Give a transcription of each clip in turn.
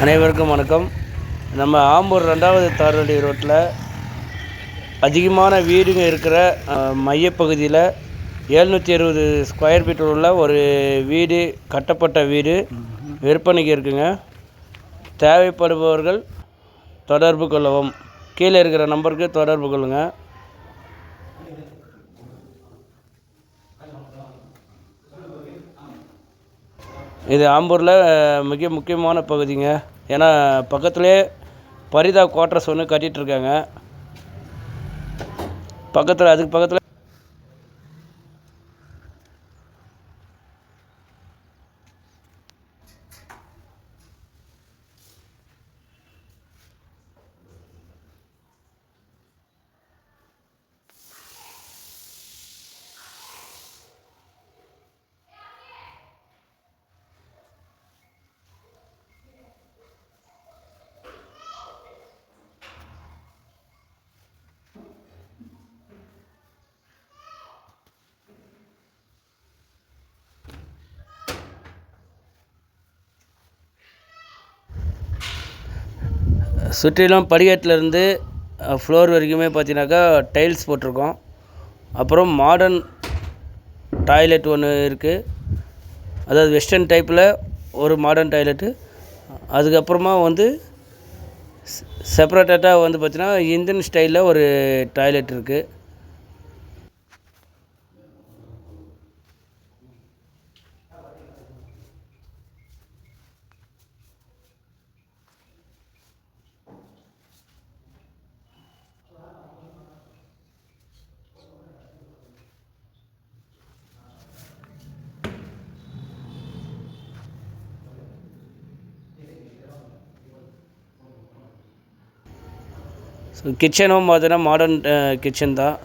அனைவருக்கும் வணக்கம். நம்ம ஆம்பூர் ரெண்டாவது தார்வழி ரோட்டில் அதிகமான வீடுங்க இருக்கிற மையப்பகுதியில் எழுநூற்றி அறுபது ஸ்கொயர் ஃபீட் உள்ள ஒரு வீடு கட்டப்பட்ட வீடு விற்பனைக்கு இருக்குங்க. தேவைப்படுபவர்கள் தொடர்பு கொள்ளவும். கீழே இருக்கிற நம்பருக்கு தொடர்பு கொள்ளுங்கள் இது ஆம்பூரில் மிக முக்கியமான பகுதிங்க. ஏன்னா பக்கத்துலேயே பரிதா குவார்ட்டர்ஸ் ஒன்று கட்டிகிட்ருக்காங்க பக்கத்தில் அதுக்கு பக்கத்தில் சுற்றிலும் படிக்கட்டிலேருந்து ஃப்ளோர் வரைக்குமே பார்த்தீங்கன்னாக்கா டைல்ஸ் போட்டிருக்கோம். அப்புறம் மாடர்ன் டாய்லெட் ஒன்று இருக்குது அதாவது வெஸ்டர்ன் டைப்பில் ஒரு மாடர்ன் டாய்லெட்டு அதுக்கப்புறமா வந்து செப்பரேட்டட்டாக வந்து பார்த்திங்கன்னா இந்தியன் ஸ்டைலில் ஒரு டாய்லெட் இருக்குது ஸோ கிச்சனும் பார்த்தீங்கன்னா மாடர்ன் கிச்சன் தான்.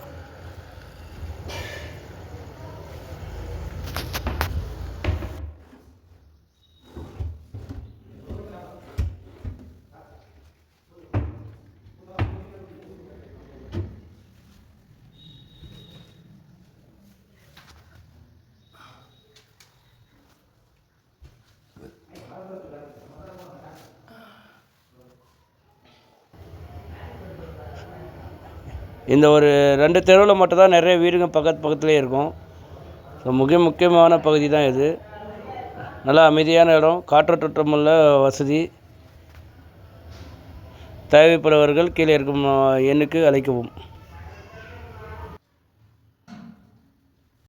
இந்த ஒரு ரெண்டு தெருவில் மட்டும்தான் நிறைய வீடுங்க பக்கத்து பக்கத்துலேயே இருக்கும். ஸோ மிக முக்கியமான பகுதி தான் இது. நல்லா அமைதியான இடம் காற்றோட்டமுள்ள வசதி. தேவைப்படுபவர்கள் கீழே இருக்கும் எண்ணுக்கு அழைக்கவும்.